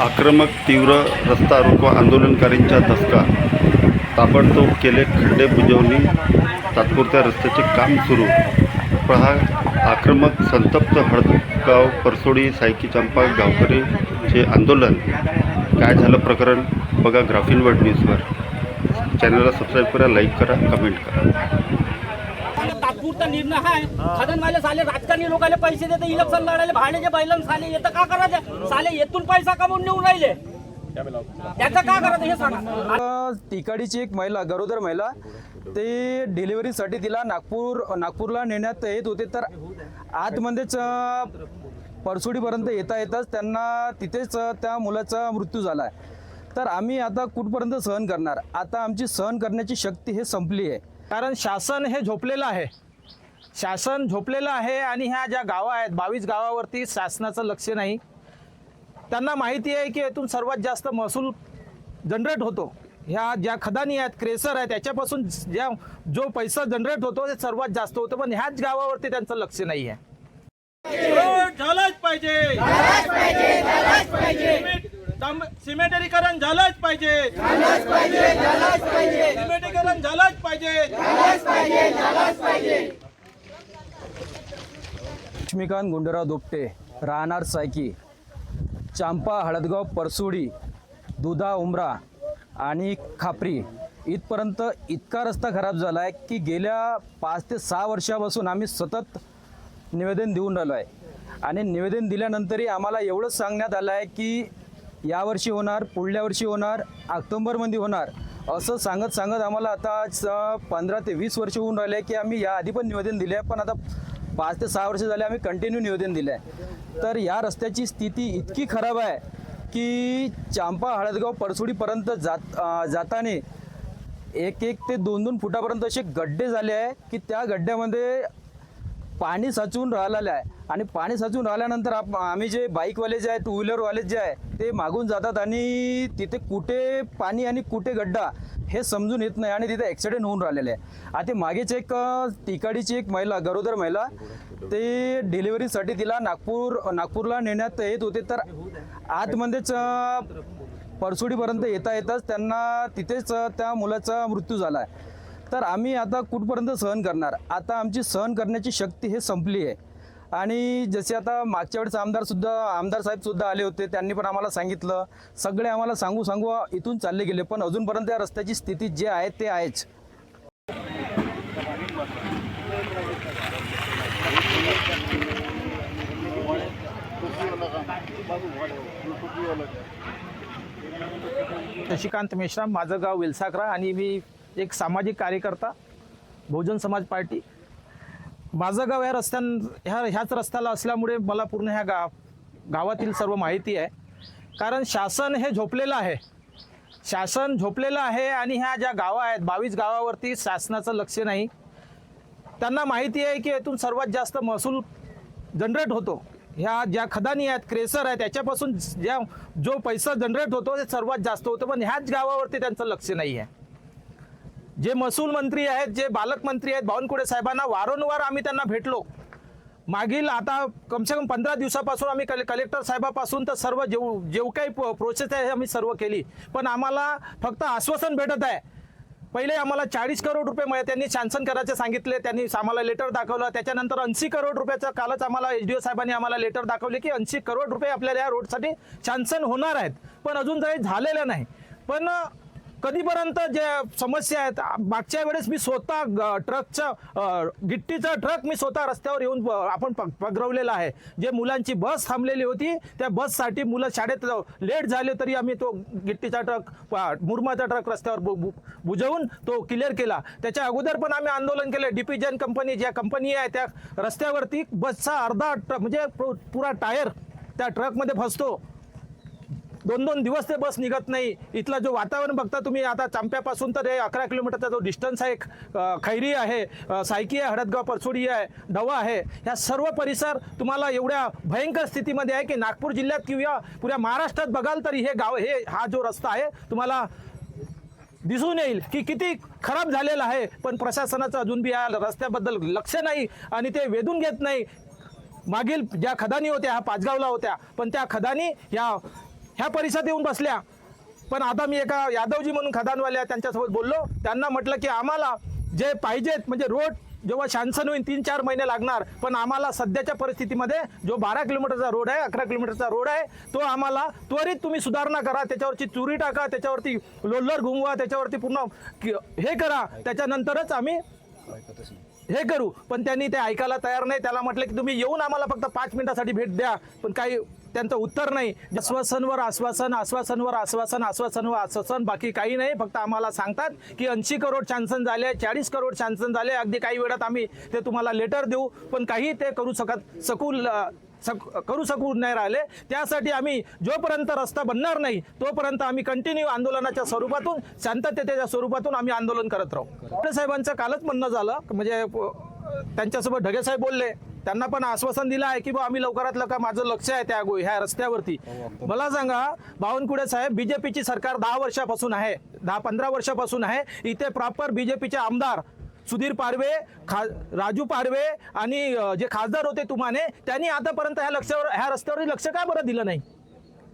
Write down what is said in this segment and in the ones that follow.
आक्रमक तीव्र रस्ता रोको आंदोलनकारींचा धसका ताबडतोब केले खड्डे बुजवणी तात्पुरत्या रस्त्याचे काम सुरू. पहा आक्रमक संतप्त हळदगाव परसोडी सायकी चंपा गावकरीचे आंदोलन काय झालं प्रकरण? बघा ग्राफिन वर्ल्ड न्यूजवर. चॅनलला सबस्क्राईब करा लाईक करा कमेंट करा. तात्पुरता निर्णय आहे. खदनवाले साले राजकारणी लोकांना पैसे देते इलेक्शन लढायला भाड्याचे बैलन साले येतं का करायचं? साले येथून पैसा कमवून नेऊन राहिले. त्याचं का करायचं हे सांगा. तिकाडीची एक महिला गरोदर महिला ते डिलिव्हरीसाठी तिला नागपूर नागपूरला नेण्यात येत होते. तर आतमध्येच परसोडीपर्यंत येता येताच त्यांना तिथेच त्या मुलाचा मृत्यू झाला. आहे तर आम्ही आता कुठपर्यंत सहन करणार? आता आमची सहन करण्याची शक्ती हे संपली आहे. कारण शासन हे झोपलेलं आहे. शासन झोपलेलं आहे आणि ह्या ज्या गावं आहेत बावीस गावावरती शासनाचं लक्ष नाही. त्यांना माहिती आहे की यातून सर्वात जास्त महसूल जनरेट होतो. ह्या ज्या खदानी आहेत क्रेसर आहेत त्याच्यापासून ज्या जो पैसा जनरेट होतो ते सर्वात जास्त होतं. पण ह्याच गावावरती त्यांचं लक्ष नाही आहे. झालंच पाहिजे. सिमेंट- सिमेंटरीकरण झालंच पाहिजे. सिमेंटरीकरण झालंच पाहिजे. लक्ष्मीकांत गुंडराव दोपटे राहणार सायकी चांपा हळदगाव परसुडी दुधा उमरा आणि खापरी. इथपर्यंत इतका रस्ता खराब झाला आहे की गेल्या पाच ते सहा वर्षापासून आम्ही सतत निवेदन देऊन राहिलो आहे. आणि निवेदन दिल्यानंतरही आम्हाला एवढंच सांगण्यात आलं आहे की यावर्षी होणार पुढल्या वर्षी होणार ऑक्टोंबरमध्ये होणार असं सांगत सांगत आम्हाला आता पंधरा ते वीस वर्ष होऊन राहिले की आम्ही या आधी पण निवेदन दिले आहे पण आता पाच ते सहा वर्ष झाले आम्ही कंटिन्यू निवेदन दिलं आहे तर या रस्त्याची स्थिती इतकी खराब आहे की चांपा हळदगाव परसुडीपर्यंत जात जाताना एक एक ते दोन दोन फुटापर्यंत असे गड्डे झाले आहे की त्या गड्ड्यामध्ये पाणी साचून राहिलेलं आहे. आणि पाणी साचून राहिल्यानंतर आप आम्ही जे बाईकवाले जे आहे टू व्हीलरवाले जे आहे ते मागून जातात आणि तिथे कुठे पाणी आणि कुठे गड्डा हे समजून येत नाही आणि तिथे ॲक्सिडेंट होऊन राहिलेले आहे. आता मागेच एक तिकाडीची एक महिला गरोदर महिला ते डिलिव्हरीसाठी तिला नागपूर नागपूरला नेण्यात येत होते. तर आतमध्येच परसुडीपर्यंत परसोडीपर्यंत येता येताच त्यांना तिथेच त्या मुलाचा मृत्यू झाला आहे. तर आम्ही आता कुठपर्यंत सहन करणार? आता आमची सहन करण्याची शक्ती हे संपली आहे. आणि जसे आता मागच्या वेळेस आमदारसुद्धा आमदार साहेबसुद्धा आले होते त्यांनी पण आम्हाला सांगितलं. सगळे आम्हाला सांगू सांगू इथून चालले गेले पण अजूनपर्यंत या रस्त्याची स्थिती जे आहे ते आहेच. शशिकांत मेश्राम माझं गाव विलसाकरा आणि मी एक सामाजिक कार्यकर्ता बहुजन समाज पार्टी. माझं गाव ह्या रस्त्यां ह्या ह्याच रस्त्याला असल्यामुळे मला पूर्ण ह्या गा गावातील सर्व माहिती आहे. कारण शासन हे झोपलेलं आहे. शासन झोपलेलं आहे आणि ह्या ज्या गावं आहेत बावीस गावावरती शासनाचं लक्ष नाही. त्यांना माहिती आहे की यातून सर्वात जास्त महसूल जनरेट होतो. ह्या ज्या खदानी आहेत क्रेसर आहेत त्याच्यापासून ज्या जो पैसा जनरेट होतो ते सर्वात जास्त होतं. पण ह्याच गावावरती त्यांचं लक्ष नाही आहे. जे महसूल मंत्री आहेत जे बालकमंत्री आहेत बावनकुळे साहेबांना वारंवार आम्ही त्यांना भेटलो. मागील आता कमसे कम पंधरा दिवसापासून आम्ही कले कलेक्टर साहेबापासून तर सर्व जेव जेव काही प्रोसेस आहे आम्ही सर्व केली. पण आम्हाला फक्त आश्वासन भेटत आहे. पहिले आम्हाला चाळीस करोड रुपये त्यांनी सँक्शन करायचे सांगितले त्यांनी आम्हाला लेटर दाखवलं. त्याच्यानंतर ऐंशी करोड रुपयाचं कालच आम्हाला एच डी ओ साहेबांनी आम्हाला लेटर दाखवले की ऐंशी करोड रुपये आपल्याला या रोडसाठी सँक्शन होणार आहेत. पण अजून काही झालेलं नाही. पण कधीपर्यंत जे समस्या आहेत मागच्या वेळेस मी स्वतः ग- ट्रकचं गिट्टीचा ट्रक मी स्वतः रस्त्यावर येऊन आपण पगरवलेला आहे. जे मुलांची बस थांबलेली होती त्या बससाठी मुलं शाळेत लेट झाले तरी आम्ही तो गिट्टीचा ट्रक मुरमाचा ट्रक रस्त्यावर बु- बु- बुजवून तो क्लिअर केला. त्याच्या अगोदर पण आम्ही आंदोलन केलं. डिपिजन कंपनी ज्या कंपनी आहे त्या रस्त्यावरती बसचा अर्धा ट्रक म्हणजे पु- पुरा टायर त्या ट्रकमध्ये फसतो. दोन दोन दिवस ते बस निघत नाही. इथला जो वातावरण बघता तुम्ही आता चांप्यापासून तर हे अकरा किलोमीटरचा जो डिस्टन्स आहे खैरी आहे सायकी आहे हळदगाव परसोडी आहे ढवा आहे ह्या सर्व परिसर तुम्हाला एवढ्या भयंकर स्थितीमध्ये आहे की नागपूर जिल्ह्यात किंवा पुऱ्या महाराष्ट्रात बघाल तरी हे गाव हे हा जो रस्ता आहे तुम्हाला दिसून येईल की किती खराब झालेला आहे. पण प्रशासनाचं अजून बी या रस्त्याबद्दल लक्ष नाही आणि ते वेधून घेत नाही. मागील ज्या खदानी होत्या ह्या पाचगावला होत्या पण त्या खदानी या ह्या परिसरात येऊन बसल्या. पण आता मी एका यादवजी म्हणून खदानवाल्या त्यांच्यासोबत बोललो. त्यांना म्हटलं की आम्हाला जे पाहिजेत म्हणजे रोड जेव्हा शांसन होईल तीन चार महिने लागणार. पण आम्हाला सध्याच्या परिस्थितीमध्ये जो बारा किलोमीटरचा रोड आहे अकरा किलोमीटरचा रोड आहे तो आम्हाला त्वरित तुम्ही सुधारणा करा. त्याच्यावरची चुरी टाका त्याच्यावरती लोलर घुमवा त्याच्यावरती पूर्ण हे करा. त्याच्यानंतरच आम्ही हे करू. पण त्यांनी ते ऐकायला तयार नाही. त्याला म्हटलं की तुम्ही येऊन आम्हाला फक्त पाच मिनिटासाठी भेट द्या. पण काही त्यांचं उत्तर नाही. आश्वासनवर आश्वासन आश्वासनवर आश्वासन आश्वासनवर आश्वासन बाकी काही नाही. फक्त आम्हाला सांगतात की ऐंशी करोड शांसन झाले चाळीस करोड शांसन झाले. अगदी काही वेळात आम्ही ते तुम्हाला लेटर देऊ पण काही ते करू शकत सकू सक करू शकू नाही राहिले. त्यासाठी आम्ही जोपर्यंत रस्ता बनणार नाही तोपर्यंत आम्ही कंटिन्यू आंदोलनाच्या स्वरूपातून शांततेच्या स्वरूपातून आम्ही आंदोलन करत राहू. साहेबांचं कालच म्हणणं झालं म्हणजे त्यांच्यासोबत ढगेसाहेब बोलले. त्यांना पण आश्वासन दिलं आहे की बा आम्ही लवकरात लवकर माझं लक्ष आहे त्या गो- ह्या रस्त्यावरती. मला सांगा बावनकुळे साहेब बीजेपीची सरकार दहा वर्षापासून आहे. दहा पंधरा वर्षापासून आहे. इथे प्रॉपर बीजेपीचे आमदार सुधीर पारवे खा राजू पारवे आणि जे खासदार होते तुम्हाने त्यांनी आतापर्यंत ह्या लक्षावर ह्या रस्त्यावर लक्ष काय बरं दिलं नाही?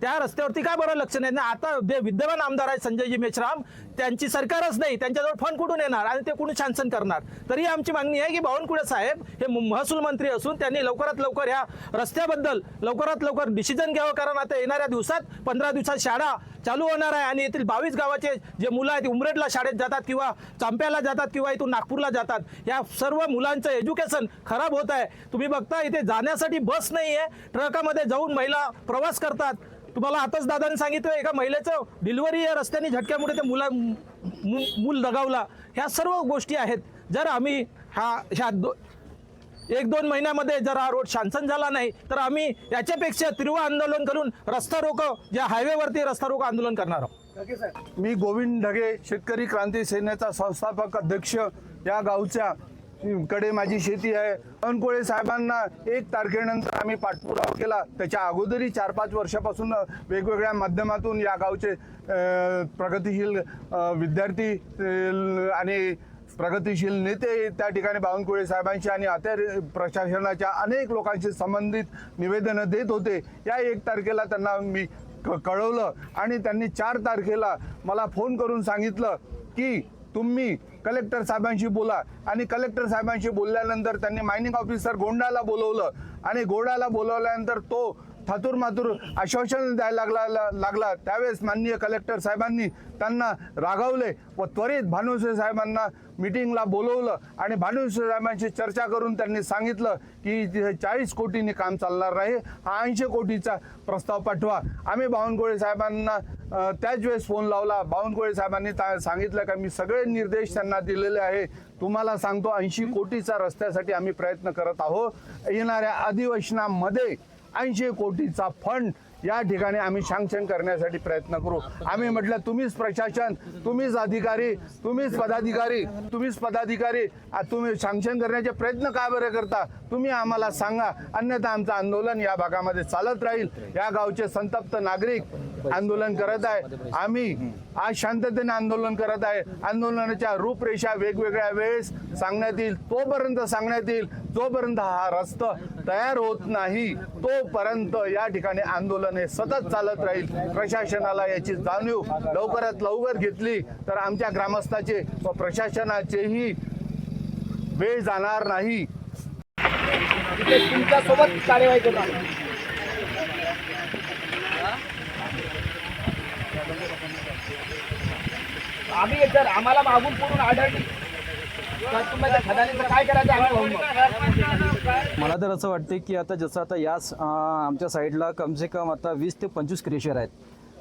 त्या रस्त्यावरती काय बरं लक्ष नाही. ना आता जे विद्यमान आमदार आहेत संजयजी मेश्राम त्यांची सरकारच नाही. त्यांच्याजवळ फंड कुठून येणार? आणि ते कुठून शासन करणार? तरी आमची मागणी आहे की बावनकुळे साहेब हे महसूल मंत्री असून त्यांनी लवकरात लवकर ह्या रस्त्याबद्दल लवकरात लवकर डिसिजन घ्यावं. कारण आता येणाऱ्या दिवसात पंधरा दिवसात शाळा चालू होणार आहे आणि येथील बावीस गावाचे जे मुलं आहेत उमरेडला शाळेत जातात किंवा चांप्याला जातात किंवा इथून नागपूरला जातात या सर्व मुलांचं एज्युकेशन खराब होत आहे. तुम्ही बघता इथे जाण्यासाठी बस नाही आहे ट्रकामध्ये जाऊन महिला प्रवास करतात. तुम्हाला आताच दादाने सांगितलं एका महिलेचं डिलिव्हरी या रस्त्याने झटक्यामुळे ते मुला मु- मूल दगावला. ह्या सर्व गोष्टी आहेत. जर आम्ही हा ह्या दो एक दोन महिन्यामध्ये जर हा रोड शांसन झाला नाही तर आम्ही याच्यापेक्षा तीव्र आंदोलन करून रस्ता रोको ज्या हायवेवरती रस्ता रोको आंदोलन करणार आहोत. मी गोविंद ढगे शेतकरी क्रांती सेनेचा संस्थापक अध्यक्ष या गावच्या कडे माझी शेती आहे. अनकोळे साहेबांना एक तारखेनंतर आम्ही पाठपुरावा केला. त्याच्या अगोदरही चार पाच वर्षापासून वेगवेगळ्या माध्यमातून या गावचे प्रगतीशील प्रगतिशील विद्यार्थी आणि प्रगतिशील नेते त्या ठिकाणी बावनकुळे साहेबांशी आणि अत्यार प्रशासनाच्या अनेक लोकांशी संबंधित निवेदनं देत होते. या एक तारखेला त्यांना मी क- कळवलं आणि त्यांनी चार तारखेला मला फोन करून सांगितलं की तुम्ही कलेक्टर साहेबांशी बोला. आणि कलेक्टर साहेबांशी बोलल्यानंतर त्यांनी मायनिंग ऑफिसर गोंडाला बोलवलं. आणि गोंडाला बोलवल्यानंतर तो थातूर मातूर आश्वासन द्यायला लागला लागला. त्यावेळेस माननीय कलेक्टर साहेबांनी त्यांना रागावले व त्वरित भानुसे साहेबांना मिटिंगला बोलवलं आणि भानुसे साहेबांशी चर्चा करून त्यांनी सांगितलं की तिथे चाळीस कोटींनी काम चालणार नाही हा ऐंशी कोटीचा प्रस्ताव पाठवा. आम्ही बावनकुळे साहेबांना त्याच वेळेस फोन लावला. बावनकुळे साहेबांनी सांगितलं का मी सगळे निर्देश त्यांना दिलेले आहे. तुम्हाला सांगतो ऐंशी कोटीचा रस्त्यासाठी आम्ही प्रयत्न करत आहोत. येणाऱ्या अधिवेशनामध्ये ऐंशी कोटीचा फंड या ठिकाणी आम्ही सँक्शन करण्यासाठी प्रयत्न करू. आम्ही म्हटलं तुम्हीच प्रशासन तुम्हीच अधिकारी तुम्हीच पदाधिकारी तुम्हीच पदाधिकारी तुम्ही सँक्शन करण्याचे प्रयत्न का बरं करता? तुम्ही आम्हाला सांगा. अन्यथा आमचं आंदोलन या भागामध्ये चालत राहील. या गावचे संतप्त नागरिक आंदोलन करत आहे. आम्ही आज शांततेने आंदोलन करत आहे. आंदोलनाच्या रूपरेषा वेगवेगळ्या वेळेस सांगण्यात येईल. तोपर्यंत सांगण्यात येईल जोपर्यंत हा रस्ता तयार होत नाही तोपर्यंत या ठिकाणी आंदोलन हे सतत चालत राहील. प्रशासनाला याची जाणीव लवकरात लवकर घेतली तर आमच्या ग्रामस्थाचे व प्रशासनाचेही वेळ जाणार नाही. तुमच्यासोबत कार्यवाही करणार आम्ही जर आम्हाला मागून करून आढळली तर तुम्हाला त्या खदानीचं काय करायचं मला तर असं वाटते की आता जसं आता याच आमच्या साईडला कमसे कम आता वीस ते पंचवीस क्रेशर आहेत.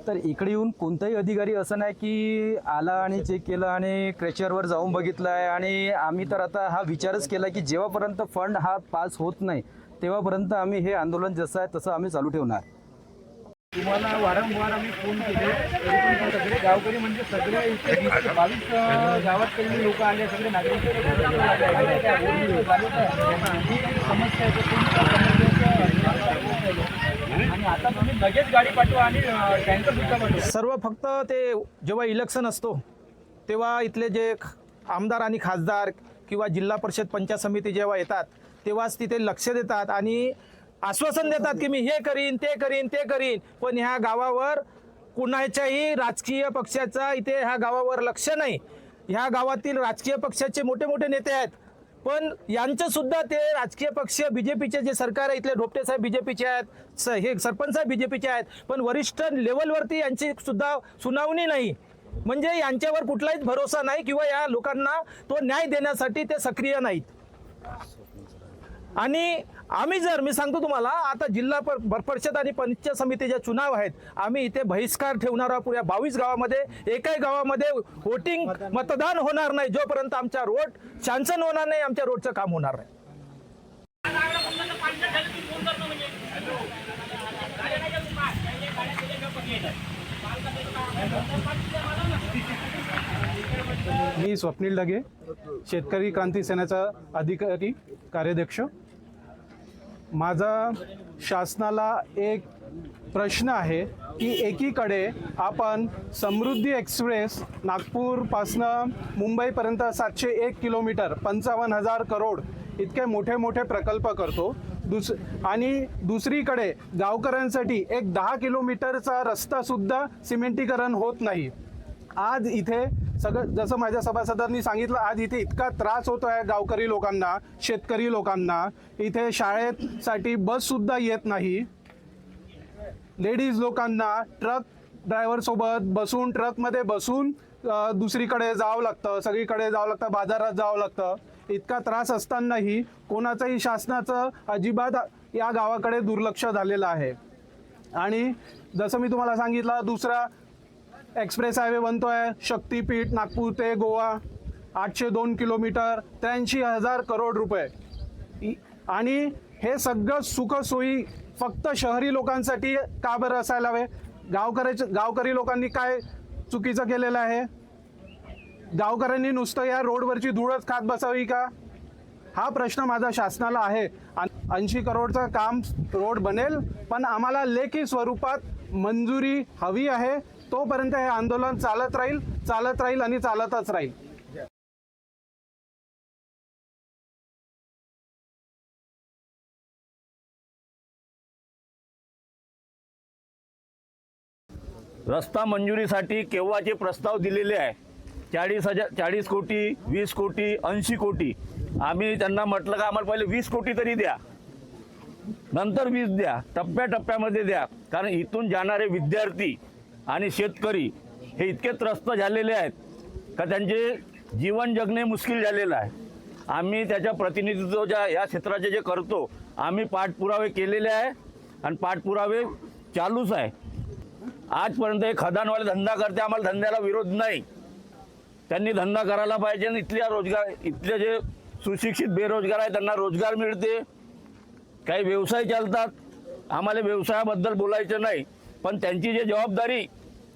तर इकडे येऊन कोणताही अधिकारी असं नाही की आला आणि चेक केलं आणि क्रेशरवर जाऊन बघितलं आहे. आणि आम्ही तर आता हा विचारच केला की जेव्हापर्यंत फंड हा पास होत नाही तेव्हापर्यंत आम्ही हे आंदोलन जसं आहे तसं आम्ही चालू ठेवणार. तुम्हाला वारंवार आम्ही फोन केले. तरी पण सगळे गावकरी म्हणजे सगळे इथे वीस ते बावीस गावात गावातले लोक आले सगळे नागरिक समस्या आहे आणि आता तुम्ही लगेच गाडी पाठवा आणि टँकर सुद्धा पाठवा. सर्व फक्त ते जेव्हा इलेक्शन असतो तेव्हा इथले जे आमदार आणि खासदार किंवा जिल्हा परिषद पंचायत समिती जेव्हा येतात तेव्हाच तिथे लक्ष देतात आणि आश्वासन देतात की मी हे करीन ते करीन ते करीन. पण ह्या गावावर कुणाच्याही राजकीय पक्षाचा इथे ह्या गावावर लक्ष नाही. ह्या गावातील राजकीय पक्षाचे मोठे मोठे नेते आहेत. पण यांचं सुद्धा ते राजकीय पक्ष बीजेपीचे जे सरकार आहे इथले ढोपटे साहेब बीजेपीचे आहेत स हे सरपंच साहेब बीजेपीचे आहेत. पण वरिष्ठ लेवलवरती यांची सुद्धा सुनावणी नाही. म्हणजे यांच्यावर कुठलाच भरोसा नाही किंवा या लोकांना तो न्याय देण्यासाठी ते सक्रिय नाहीत. आणि आम्ही जर मी सांगतो तुम्हाला आता जिल्हा पर परिषद आणि पंचायत समितीच्या चुनाव आहेत आम्ही इथे बहिष्कार ठेवणार आहोत पुऱ्या बावीस गावामध्ये. एकाही गावामध्ये वोटिंग मतदान होणार नाही जोपर्यंत आमच्या रोड शांसन होणार नाही आमच्या रोडचं काम होणार नाही. मी स्वप्नील ढगे शेतकरी क्रांती सेनेचा अधिकारी कार्याध्यक्ष. माझा शासनाला एक प्रश्न आहे की एकीकडे आपण समृद्धी एक्सप्रेस नागपूरपासनं मुंबईपर्यंत सातशे एक किलोमीटर पंचावन्न हजार करोड इतके मोठे मोठे प्रकल्प करतो. दुस आणि दुसरीकडे गावकऱ्यांसाठी एक दहा किलोमीटरचा रस्तासुद्धा सिमेंटीकरण होत नाही. आज इथे सगळं जसं माझ्या सभासदांनी सांगितलं आज इथे इतका त्रास होतो आहे गावकरी लोकांना शेतकरी लोकांना. इथे शाळेसाठी बससुद्धा येत नाही. लेडीज लोकांना ट्रक ड्रायव्हरसोबत बसून ट्रकमध्ये बसून दुसरीकडे जावं लागतं सगळीकडे जावं लागतं बाजारात जावं लागतं. इतका त्रास असतानाही कोणाचंही शासनाचं अजिबात या गावाकडे दुर्लक्ष झालेलं आहे. आणि जसं मी तुम्हाला सांगितलं दुसरा एक्सप्रेस हायवे बनतोय शक्तीपीठ नागपूर ते गोवा आठशे दोन किलोमीटर त्र्याऐंशी हजार करोड रुपये. आणि हे सगळं सुखसोयी फक्त शहरी लोकांसाठी का बरं असायला हवे? गावकऱ्याच्या गावकरी लोकांनी काय चुकीचं केलेलं आहे? गावकऱ्यांनी नुसतं या रोडवरची धूळच खात बसावी का? हा प्रश्न माझा शासनाला आहे. ऐंशी करोडचं काम रोड बनेल पण आम्हाला लेखी स्वरूपात मंजुरी हवी आहे. तोपर्यंत हे आंदोलन चालत राहील चालत राहील आणि चालतच राहील. रस्ता मंजुरीसाठी केव्हाचे प्रस्ताव दिलेले आहे? चाळीस हजार चाळीस कोटी वीस कोटी ऐंशी कोटी. आम्ही त्यांना म्हटलं का आम्हाला पहिले वीस कोटी तरी द्या. नंतर वीस द्या. टप्प्याटप्प्यामध्ये द्या. कारण इथून जाणारे विद्यार्थी आणि शेतकरी हे इतके त्रस्त झालेले आहेत का त्यांचे जीवन जगणे मुश्किल झालेलं आहे. आम्ही त्याच्या प्रतिनिधित्व ज्या या क्षेत्राचे जे करतो आम्ही पाठपुरावे केलेले आहे आणि पाठपुरावे चालूच आहे. आजपर्यंत हे खदानवाले धंदा करते आम्हाला धंद्याला विरोध नाही. त्यांनी धंदा करायला पाहिजे आणि इथल्या रोजगार इथले जे सुशिक्षित बेरोजगार आहे त्यांना रोजगार मिळते. काही व्यवसाय चालतात. आम्हाला व्यवसायाबद्दल बोलायचं नाही. पण त्यांची जी जबाबदारी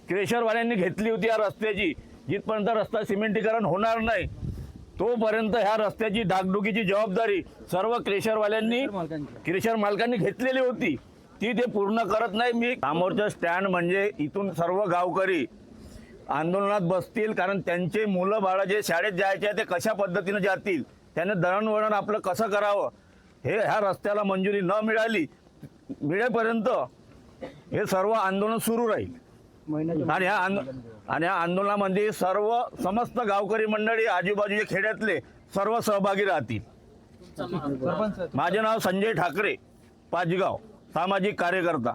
क्रेशरवाल्यांनी घेतली होती या रस्त्याची. जिथपर्यंत रस्ता सिमेंटीकरण होणार नाही तोपर्यंत ह्या रस्त्याची डागडुकीची जबाबदारी सर्व क्रेशरवाल्यांनी क्रेशर मालकांनी घेतलेली होती. ती ते पूर्ण करत नाही. मी समोरचं स्टँड म्हणजे इथून सर्व गावकरी आंदोलनात बसतील कारण त्यांचे मुलं बाळं जे शाळेत जायचे आहे ते कशा पद्धतीनं जातील त्याने दळणवळण आपलं कसं करावं हे ह्या रस्त्याला मंजुरी न मिळाली मिळेपर्यंत हे सर्व आंदोलन सुरू राहील. आणि ह्या आंदो आणि ह्या आंदोलनामध्ये सर्व समस्त गावकरी मंडळी आजूबाजूच्या खेड्यातले सर्व सहभागी राहतील. माझे नाव संजय ठाकरे पाचगाव सामाजिक कार्यकर्ता.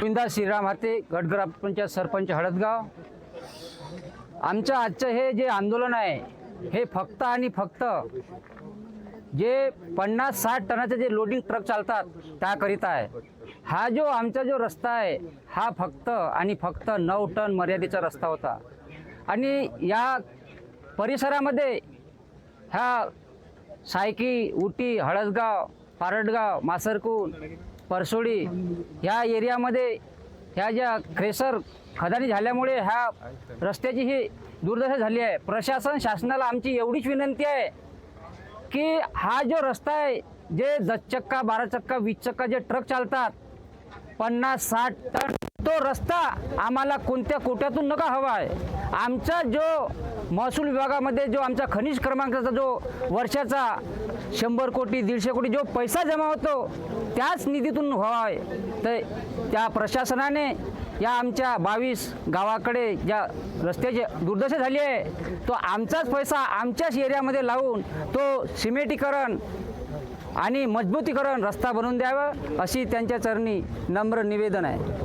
गोविंदा श्रीराम हाते गटग्रामपंचायत सरपंच हळदगाव. आमचं आजचं हे जे आंदोलन आहे हे फक्त आणि फक्त जे पन्नास साठ टनाचे जे लोडिंग ट्रक चालतात त्याकरिता आहे. हा जो आमचा जो रस्ता आहे हा फक्त आणि फक्त नऊ टन मर्यादेचा रस्ता होता. आणि या परिसरामध्ये ह्या सायकी उटी हळदगाव पारडगाव मासरकून परसोडी ह्या एरियामध्ये ह्या ज्या क्रेसर खदानी झाल्यामुळे ह्या रस्त्याची ही दुर्दशा झाली आहे. प्रशासन शासनाला आमची एवढीच विनंती आहे की हा जो रस्ता आहे जे दस चक्का बारा चक्का वीस चक्का जे ट्रक चालतात पन्नास साठ टन तो रस्ता आम्हाला कोणत्या कोट्यातून नका हवा आहे. आमचा जो महसूल विभागामध्ये जो आमचा खनिज क्रमांकाचा जो वर्षाचा शंभर कोटी दीडशे कोटी जो पैसा जमा होतो त्याच निधीतून व्हावा आहे. तर त्या प्रशासनाने या आमच्या बावीस गावाकडे ज्या रस्त्याची दुर्दशा झाली आहे तो आमचाच पैसा आमच्याच एरियामध्ये लावून तो सिमेंटीकरण आणि मजबूतीकरण रस्ता बनवून द्यावं अशी त्यांच्या चरणी नम्र निवेदन आहे.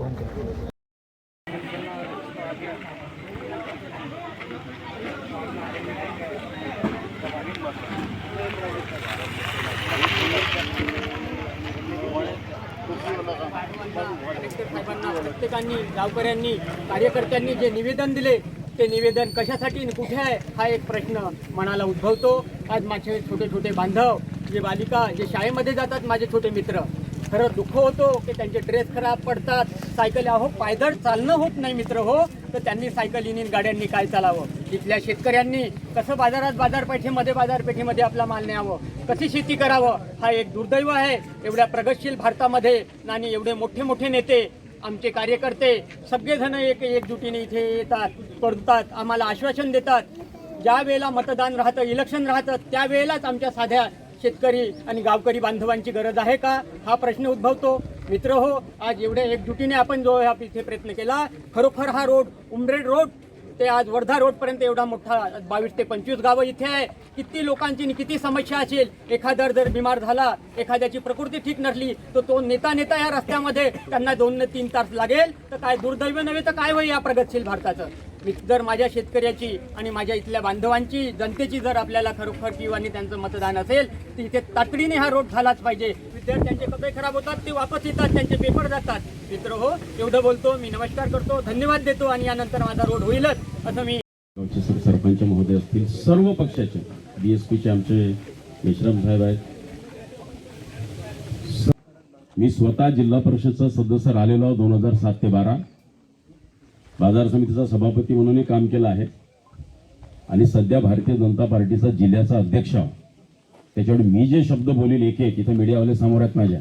प्रत्येकांनी गावकऱ्यांनी कार्यकर्त्यांनी जे निवेदन दिले ते निवेदन कशासाठी कुठे आहे हा एक प्रश्न मनाला उद्भवतो. आज माझे छोटे छोटे बांधव जे बालिका जे शाळेमध्ये जातात माझे छोटे मित्र खरं दुःख होतो की त्यांचे ड्रेस खराब पडतात सायकल अहो पायदळ चालणं होत नाही मित्र हो तर त्यांनी सायकलीनी गाड्यांनी काय चालावं? इथल्या शेतकऱ्यांनी कसं बाजारात बाजारपेठेमध्ये बाजारपेठेमध्ये आपला माल न्यावं? कशी शेती करावं? हा एक दुर्दैव आहे. एवढ्या प्रगतशील भारतामध्ये आणि एवढे मोठे मोठे नेते आमचे कार्यकर्ते सगळेजण एक एकजुटीने इथे येतात पडतात आम्हाला आश्वासन देतात. ज्या वेळेला मतदान राहतं इलेक्शन राहतं त्यावेळेलाच आमच्या साध्या शेतकरी आणि गावकरी बांधवांची गरज आहे का? हा प्रश्न उद्भवतो. मित्र हो आज एवढ्या एकजुटीने आपण जो हा इथे प्रयत्न केला खरोखर हा रोड उमरेड रोड ते आज वर्धा रोडपर्यंत एवढा मोठा बावीस ते पंचवीस गावं इथे आहे. किती लोकांची किती समस्या असेल एखादा जर बिमार झाला एखाद्याची प्रकृती ठीक नसली तर तो नेता नेता या रस्त्यामध्ये त्यांना दोन ते तीन तास लागेल. तर काय दुर्दैव नव्हे तर काय होईल या प्रगतशील भारताचं? मी जर माझ्या शेतकऱ्याची आणि माझ्या इथल्या बांधवांची जनतेची जर आपल्याला खरोखर किंवा त्यांचं मतदान असेल तर इथे तातडीने हा रोड झालाच पाहिजे. विद्यार्थ्यांचे कपडे खराब होतात ते वापस येतात त्यांचे पेपर जातात. मित्र हो एवढं बोलतो मी नमस्कार करतो धन्यवाद देतो आणि यानंतर माझा रोड होईलच असं मी गावचे सरपंच महोदय असतील सर्व पक्षाचे बी एस पीचे आमचे मेश्राम साहेब आहेत. मी स्वतः जिल्हा परिषदचा सदस्य राहिलेलो आहे दोन हजार सात ते बारा. बाजार समितीचा सभापती म्हणूनही काम केलं आहे. आणि सध्या भारतीय जनता पार्टीचा जिल्ह्याचा अध्यक्ष त्याच्यावर त्याच्यामुळे मी जे शब्द बोलील एक एक इथे मीडियावाले समोर आहेत माझ्या.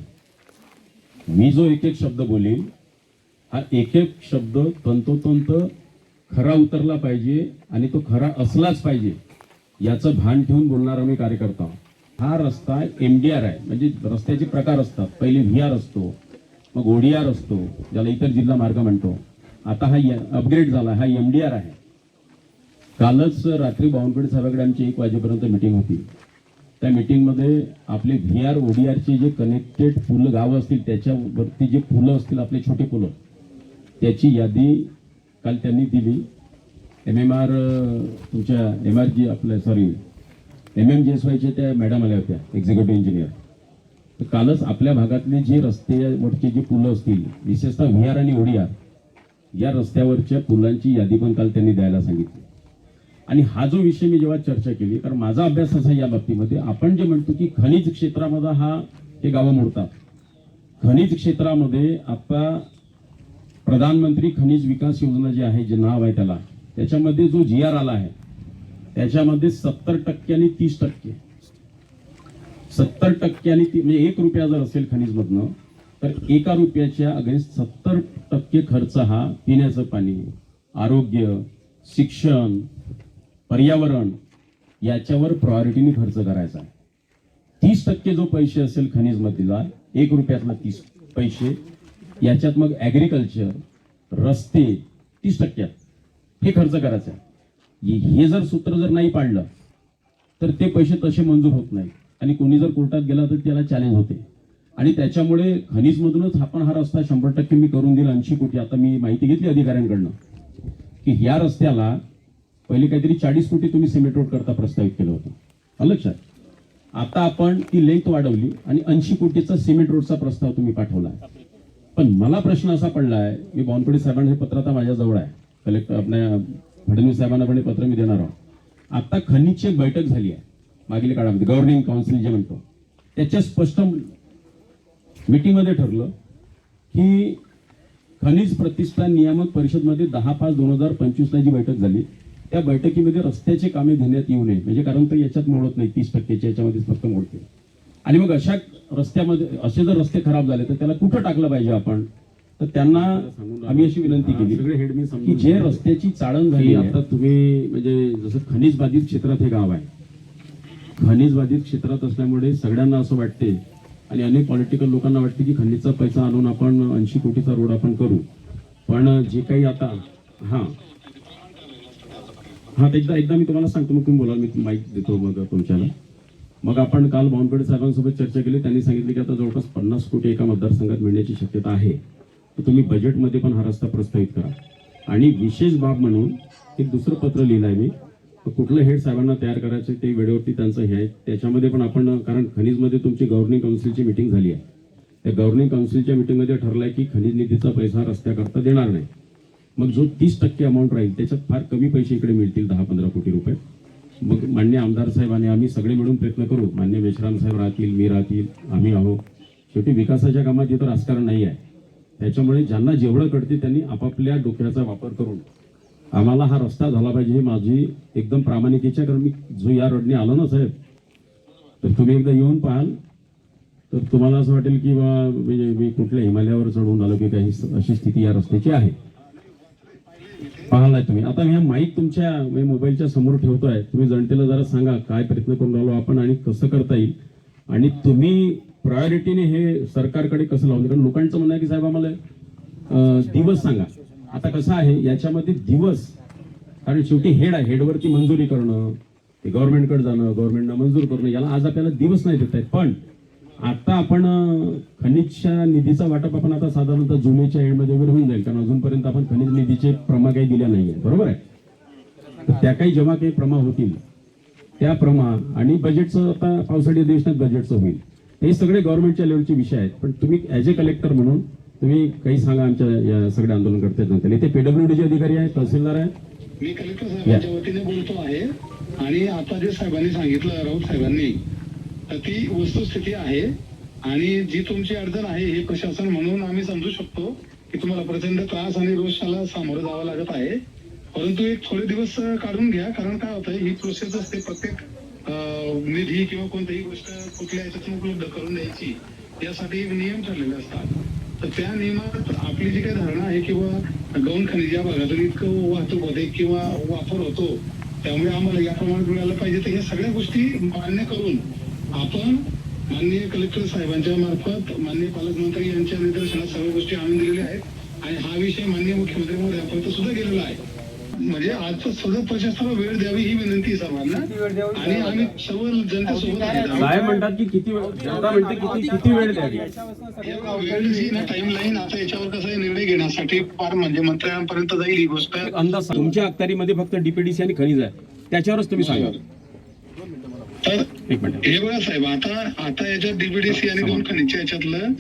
मी जो एक एक शब्द बोलील हा एक एक शब्द तंतोतंत खरा उतरला पाहिजे आणि तो खरा असलाच पाहिजे याचं भान ठेवून बोलणारा मी कार्यकर्ता. हा रस्ता एम डी आर आहे. म्हणजे रस्त्याचे प्रकार असतात. पहिले व्ही आर असतो मग ओडीआर असतो ज्याला इतर जिल्हा मार्ग म्हणतो. आता हा अपग्रेड झाला हा एम डी आर आहे. कालच रात्री बावनकुळे साहेबाकडे आमची एक वाजेपर्यंत मिटिंग होती. त्या मिटिंगमध्ये आपले व्ही आर ओडीआरचे जे कनेक्टेड फुलं गावं असतील त्याच्यावरती जे फुलं असतील आपले छोटे फुलं त्याची यादी काल त्यांनी दिली. एम एम आर तुमच्या एम आर जी आपल्या sorry M M G S वायच्या त्या मॅडम आल्या होत्या एक्झिक्युटिव्ह इंजिनियर तर कालच आपल्या भागातले जे रस्त्यावरचे जे पुलं असतील विशेषतः व्ही आर आणि ओडीआर या रस्त्यावरच्या पुलांची यादी पण काल त्यांनी द्यायला सांगितली. आणि हा जो विषय मी जेव्हा चर्चा केली कारण माझा अभ्यास असा या बाबतीमध्ये आपण जे म्हणतो की खनिज क्षेत्रामध्ये हा हे गावं मोडतात. खनिज क्षेत्रामध्ये आता प्रधानमंत्री खनिज विकास योजना जी आहे जे नाव आहे त्याला त्याच्यामध्ये जो जी आर आला आहे त्याच्यामध्ये सत्तर टक्के आणि तीस टक्के. सत्तर टक्के आणि ती- म्हणजे एक रुपया जर असेल खनिजमधनं तर एका रुपयाच्या अगेन्स्ट सत्तर टक्के खर्च हा पिण्याचं पाणी आरोग्य शिक्षण पर्यावरण याच्यावर प्रायोरिटीने खर्च करायचा आहे. तीस टक्के जो पैसे असेल खनिजमधला एक रुपयातला तीस पैसे याच्यात मग ॲग्रिकल्चर रस्ते तीस टक्क्यात हे खर्च करायचं आहे. हे- हे जर सूत्र जर नाही पाडलं तर ते पैसे तसे मंजूर होत नाही आणि कोणी जर कोर्टात गेला तर त्याला चॅलेंज होते. आणि त्याच्यामुळे खनिजमधूनच आपण हा रस्ता शंभर टक्के मी करून दिला ऐंशी कोटी. आता मी माहिती घेतली अधिकाऱ्यांकडनं की ह्या रस्त्याला पहिले काहीतरी चाळीस कोटी तुम्ही सिमेंट रोड करता प्रस्तावित केलं होतं. आलं लक्षात आता आपण ती लेंथ वाढवली आणि ऐंशी कोटीचा सिमेंट रोडचा प्रस्ताव तुम्ही पाठवला पण मला प्रश्न असा पडला आहे मी बावनकुळे साहेबांना हे पत्र आता माझ्याजवळ आहे. कलेक्टर आपल्या फडणवीस साहेबांना पण हे पत्र मी देणार आहोत. आता खनिजची एक बैठक झाली आहे मागील काळामध्ये गव्हर्निंग काउन्सिल जे म्हणतो. त्याच्या स्पष्ट मीटिंगमध्ये ठरलं की खनिज प्रतिष्ठान नियामक परिषदमध्ये दहा पाच दोन हजार पंचवीसला जी बैठक झाली त्या बैठकीमध्ये रस्त्याचे कामे घेण्यात येऊ नये. म्हणजे कारण तर याच्यात मोडत नाही तीस टक्केच्या याच्यामध्ये फक्त मोडते. आणि मग अशा रस्त्यामध्ये असे जर रस्ते खराब झाले तर त्याला कुठं टाकलं पाहिजे आपण? तर त्यांना आम्ही अशी विनंती केली की जे रस्त्याची चाळण झाली आता तुम्ही म्हणजे जसं खनिज बाधित क्षेत्रात हे गाव आहे. खनिज बाधित क्षेत्रात असल्यामुळे सगळ्यांना असं वाटते आणि अनेक पॉलिटिकल लोकांना वाटते की खनिजचा पैसा आणून आपण ऐंशी कोटीचा रोड आपण करू. पण जे काही आता हां हा तर एकदा एकदा मी तुम्हाला सांगतो मग तुम्ही बोला मी माईक देतो मग तुमच्याला. मग आपण काल बावनकुळे साहेबांसोबत चर्चा केली त्यांनी सांगितले की आता जवळपास पन्नास कोटी एका मतदारसंघात मिळण्याची शक्यता आहे. तर तुम्ही बजेटमध्ये पण हा रस्ता प्रस्तावित करा. आणि विशेष बाब म्हणून एक दुसरं पत्र लिहिलं आहे मी. तर कुठलं हेड साहेबांना तयार करायचं ते वेळेवरती त्यांचं हे आहे. त्याच्यामध्ये पण आपण कारण खनिजमध्ये तुमची गव्हर्निंग काउन्सिलची मिटिंग झाली आहे. त्या गव्हर्निंग काउन्सिलच्या मिटिंगमध्ये ठरलं आहे की खनिज निधीचा पैसा रस्त्याकरता देणार नाही. मग जो तीस टक्के अमाऊंट राहील त्याच्यात फार कमी पैसे इकडे मिळतील दहा पंधरा कोटी रुपये. मग मान्य आमदार साहेब आणि आम्ही सगळे मिळून प्रयत्न करू. मान्य मेश्राम साहेब राहतील मी राहतील आम्ही आहो शेवटी विकासाच्या कामात इथं राजकारण नाही आहे. त्याच्यामुळे ज्यांना जेवढं कळते त्यांनी आपापल्या डोक्याचा वापर करून. आम्हाला हा रस्ता झाला पाहिजे हे माझी एकदम प्रामाणिकेच्या कारण मी जो या रोडने आलो ना साहेब तर तुम्ही एकदा येऊन पाहाल. तर तुम्हाला असं वाटेल की बा म्हणजे मी कुठल्या हिमालयावर चढून आलो की काही अशी स्थिती या रस्त्याची आहे. पाहलाय तुम्ही. आता मी माईक तुमच्या मोबाईलच्या समोर ठेवतोय. तुम्ही जनतेला जरा सांगा काय प्रयत्न करून राहिलो आपण आणि कसं करता येईल? आणि तुम्ही प्रायोरिटीने हे सरकारकडे कसं लावलं? कारण लोकांचं म्हणणं आहे की साहेब आम्हाला दिवस सांगा. आता कसं आहे याच्यामध्ये दिवस कारण शेवटी हेड आहे. हेडवरती मंजुरी करणं ते गव्हर्नमेंटकडे जाणं गव्हर्नमेंटनं मंजूर करणं याला आज आपल्याला दिवस नाही देत आहेत पण आता आपण अं, खनिजच्या निधीचा वाटप आपण आता साधारणतः जुलैच्या एंडमध्ये वगैरे होऊन जाईल. कारण अजूनपर्यंत आपण खनिज निधीचे प्रमा काही दिल्या नाहीये. बरोबर आहे? तर त्या काही जेव्हा काही प्रमा होतील त्या प्रमा आणि बजेटचं आता पावसाळी अधिवेशनात बजेटचं होईल. हे सगळे गव्हर्नमेंटच्या लेवलचे विषय आहेत. पण तुम्ही ॲज ए कलेक्टर म्हणून तुम्ही काही सांगा आमच्या या सगळ्या आंदोलनकर्त्या जनतेला इथे पीडब्ल्यूडीचे अधिकारी आहेत तहसीलदार आहेत. मी कलेक्टर साहेबांच्या वतीने बोलतो आहे. आणि आता जे साहेबांनी सांगितलं राऊत साहेबांनी तर ती वस्तुस्थिती आहे आणि जी तुमची अडचण आहे हे प्रशासन म्हणून आम्ही समजू शकतो की तुम्हाला प्रचंड त्रास आणि रोषाला सामोरं जावं लागत आहे. परंतु एक थोडे दिवस काढून घ्या कारण काय होतं ही प्रोसेस असते प्रत्येक निधी किंवा कोणतीही गोष्ट कुठल्या याच्यातून उपलब्ध करून द्यायची यासाठी नियम ठरलेले असतात. तर त्या नियमात आपली जी काही धारणा आहे किंवा गौण खनिज या भागातून इतकं वाहतूक होते किंवा वापर होतो त्यामुळे आम्हाला या प्रमाणात मिळालं पाहिजे. तर या सगळ्या गोष्टी मान्य करून आपण माननीय कलेक्टर साहेबांच्या मार्फत माननीय पालकमंत्री यांच्या निदर्शनात सर्व गोष्टी आणून दिलेल्या आहेत. आणि हा विषय माननीय मुख्यमंत्री महोदयापर्यंत सुद्धा गेलेला आहे. म्हणजे आजचं सगळं प्रशासनाला वेळ द्यावी ही विनंती आहे सर्वांना. आणि आम्ही सर्व जनतेसोबत साहेब म्हणतात की किती वेळ जनता म्हणते किती किती वेळ द्यावी? वेळ जी ना टाइम लाईन आता याच्यावर कसं आहे निर्णय घेण्यासाठी फार म्हणजे मंत्र्यांपर्यंत जाईल ही गोष्ट. एक अंदाज सांगा. तुमच्या अखत्यारीमध्ये फक्त डीपीडीसी आणि खनिज आहे. त्याच्यावरच तुम्ही सांगा. तर हे बघा साहेब आता आता याच्यात डीबीडीसी आणि दोन खनिजच्या याच्यातलं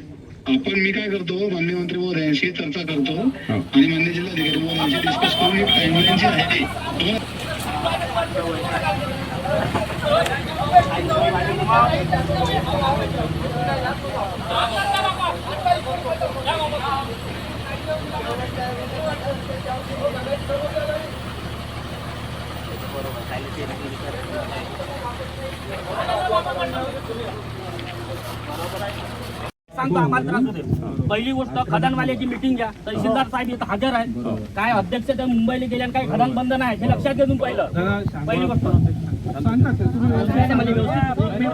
आपण मी काय करतो मान्य मंत्री महोदयांशी चर्चा करतो आणि मान्य जिल्हाधिकारी महोदयांशी डिस्कस करून एक टाइमलाईन जी आहे ती. तुम्हाला सांगतो आम्हाला त्रास होते पहिली गोष्ट खदानवाल्याची मिटिंग घ्या. तहसीलदार साहेब इथं हजर आहेत. काय अध्यक्ष ते मुंबईला गेले आणि काही खदान बंद नाही. हे लक्षात घेऊन पहिलं. पहिली गोष्ट. विषय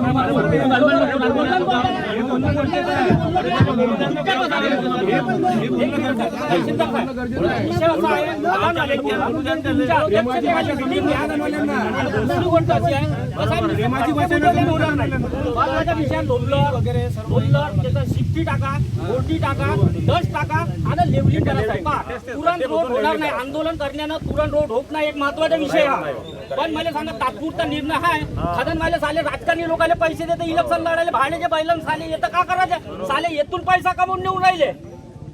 असा आहे, खदानवाल्याची शिफ्टी टाका बोटी टाका डस्ट टाका आणि. पहा, तुरंत रोड होणार नाही. आंदोलन करण्यानं तुरंत रोड होत नाही. एक महत्त्वाचा विषय हा. पण मला सांगा तात्पुरता निर्णय आहे. खदन मला साले राजकारणी लोकांना पैसे देते इलेक्शन लढायला भाड्याचे बैलन साले येतं. का करायचं? साले येथून पैसा कमवून नेऊन राहिले.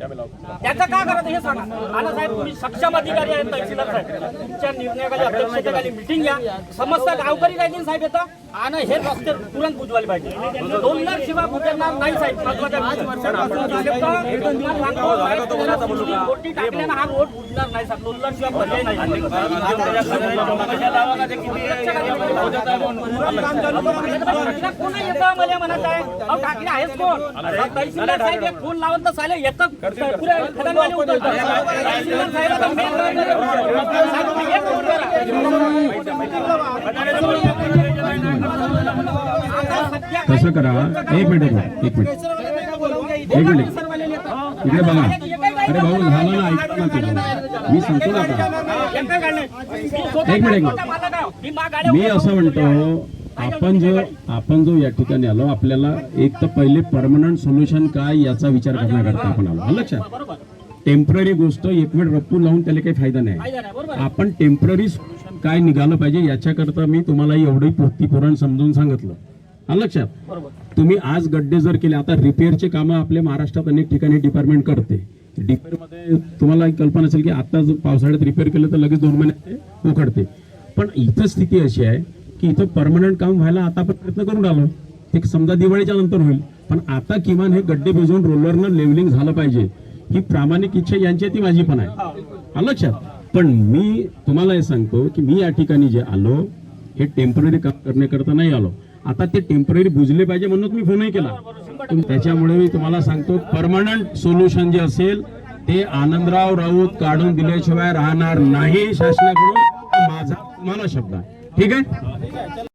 त्याचं का करायचं हे सांगा. नाना साहेब तुम्ही सक्षम अधिकारी आहेत तहसीलदार साहेब. तुमच्या निर्णयाखाली अध्यक्षतेखाली मिटिंग घ्या. समस्त गावकरी राहतील साहेब येतं? आणि हे रस्ते तुरंत बुजवायला पाहिजे. दोन लाख शिवाय बुजवणार नाही साहेब. महत्त्वाच्या मोठी टाकल्यानं हा रोड बुजणार नाही साहेब. दोन लाख शिवाय पर्याय नाही. कोण येतं मला म्हणत आहे? अहो टाकले आहेच कोण? तहसीलदार साहेब एक फोन लावून तर साले येतं. कसं करा एक मिनिट एक मिनिट एक मिनिट इकडे बघा अरे भाऊ झालं ना ऐका ना तुम्ही मी सांगतो ना एक मिनिट, एक मिनिट. मी असं म्हणतो आपण जो आपण जो या ठिकाणी आलो आपल्याला एक तर पहिले परमनंट सोल्युशन काय याचा विचार करण्याकरता आपण आलो. लक्षात. टेंपररी गोष्ट एक वेळ रप्पू लावून त्याला काही फायदा नाही. आपण टेंपररी काय निघालं पाहिजे याच्याकरता मी तुम्हाला एवढी पुराण समजून सांगितलं. लक्षात. तुम्ही आज गड्डे जर केले आता रिपेअरचे कामं आपल्या महाराष्ट्रात अनेक ठिकाणी डिपार्टमेंट करते. रिपेअरमध्ये तुम्हाला एक कल्पना असेल की आता जर पावसाळ्यात रिपेअर केलं तर लगेच दोन महिन्यात ते उखडते. पण इथं स्थिती अशी आहे की इथं परमनंट काम व्हायला आता आपण प्रयत्न करून राहिलो ते समजा दिवाळीच्या नंतर होईल. पण आता किमान हे गड्डे भिजवून रोलरनं लेवलिंग झालं पाहिजे. ही प्रामाणिक इच्छा यांची ती माझी पण आहे. आलं लक्षात? पण मी तुम्हाला हे सांगतो की मी या ठिकाणी जे आलो हे टेंपररी काम करण्याकरता नाही आलो. आता ते टेंपररी बुजले पाहिजे म्हणून मी फोनही केला. त्याच्यामुळे मी तुम्हाला सांगतो परमनंट सोल्युशन जे असेल ते आनंदराव राऊत काढून दिल्याशिवाय राहणार नाही शासनाकडून. माझा तुम्हाला शब्द आहे? ठीक आहे?